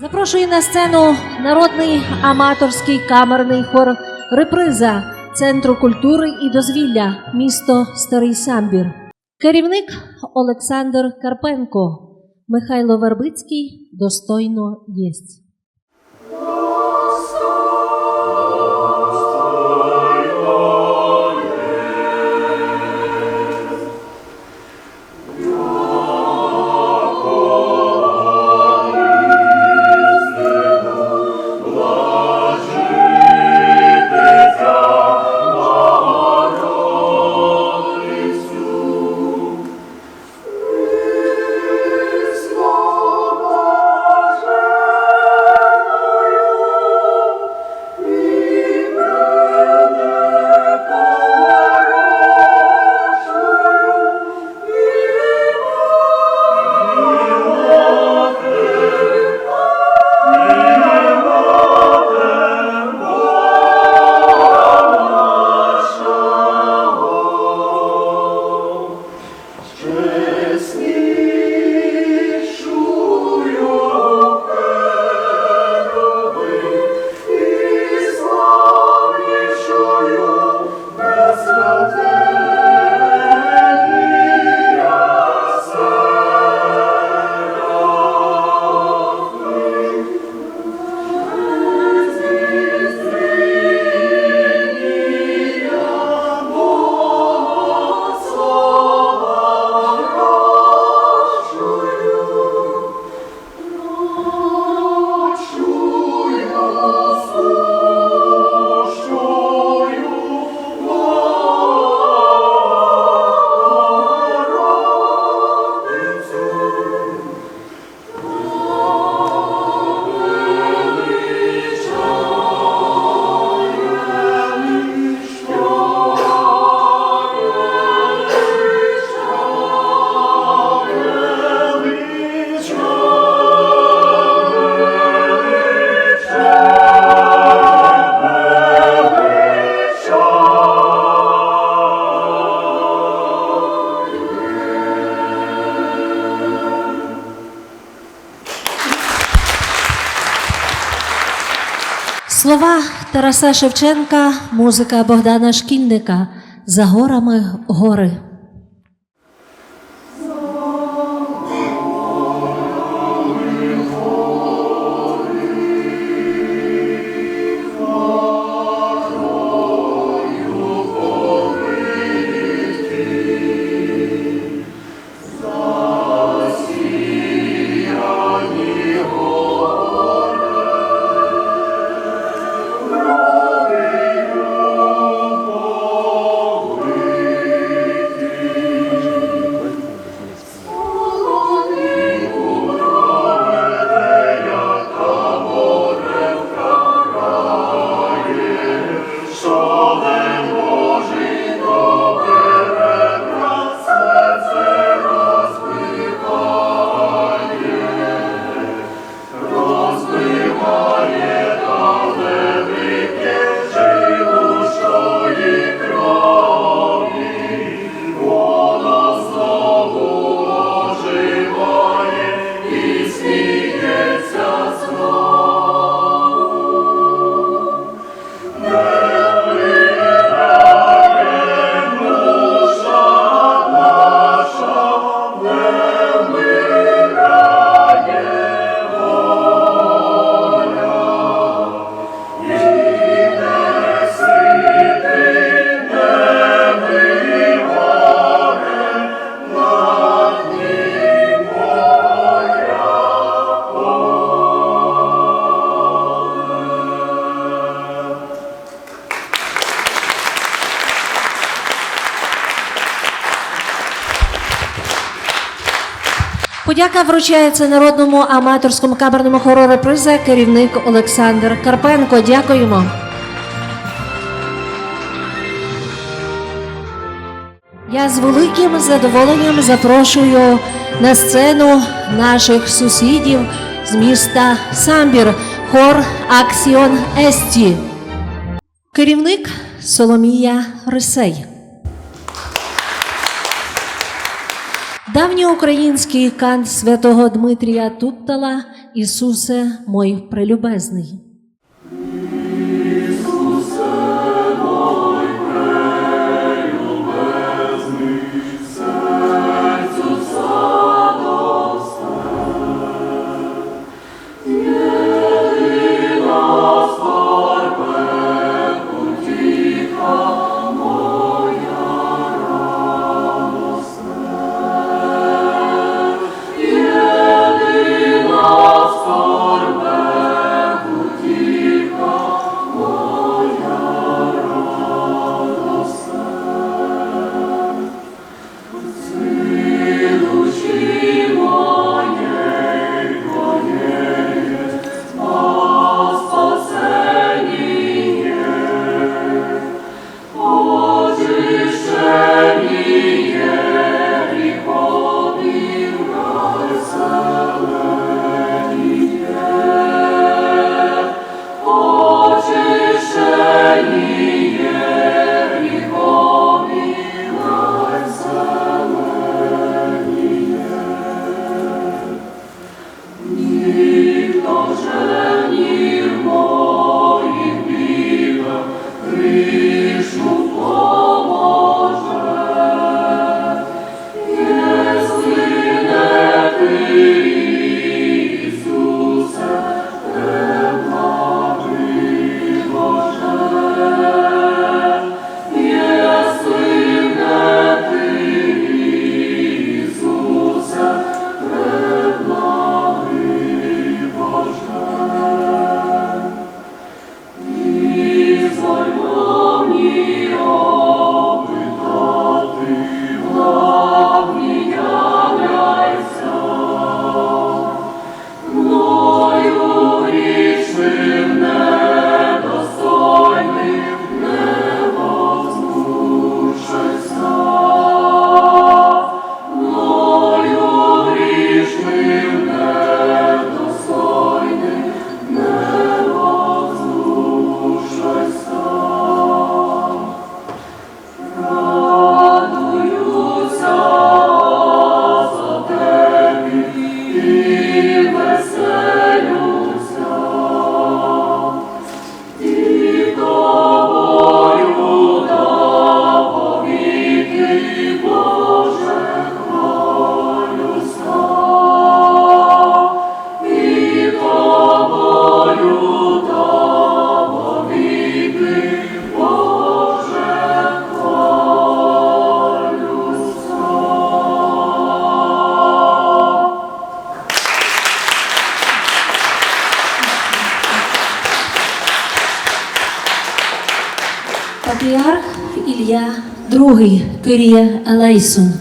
Запрошую на сцену народний аматорський камерний хор Реприза Центру культури і дозвілля, місто Старий Самбір. Керівник Олександр Карпенко. Михайло Вербицький достойно єсть. Слова Тараса Шевченка, музика Богдана Шкільника за горами гори. Подяка вручається народному аматорському камерному хору реприза керівник Олександр Карпенко. Дякуємо. Я з великим задоволенням запрошую на сцену наших сусідів з міста Самбір, хор Аксіон Есті. Керівник Соломія Рисей. Давньоукраїнський кант святого Дмитрія Туттала Ісусе мой прелюбезний. Патріарх Ілля II Кирія Елейсон.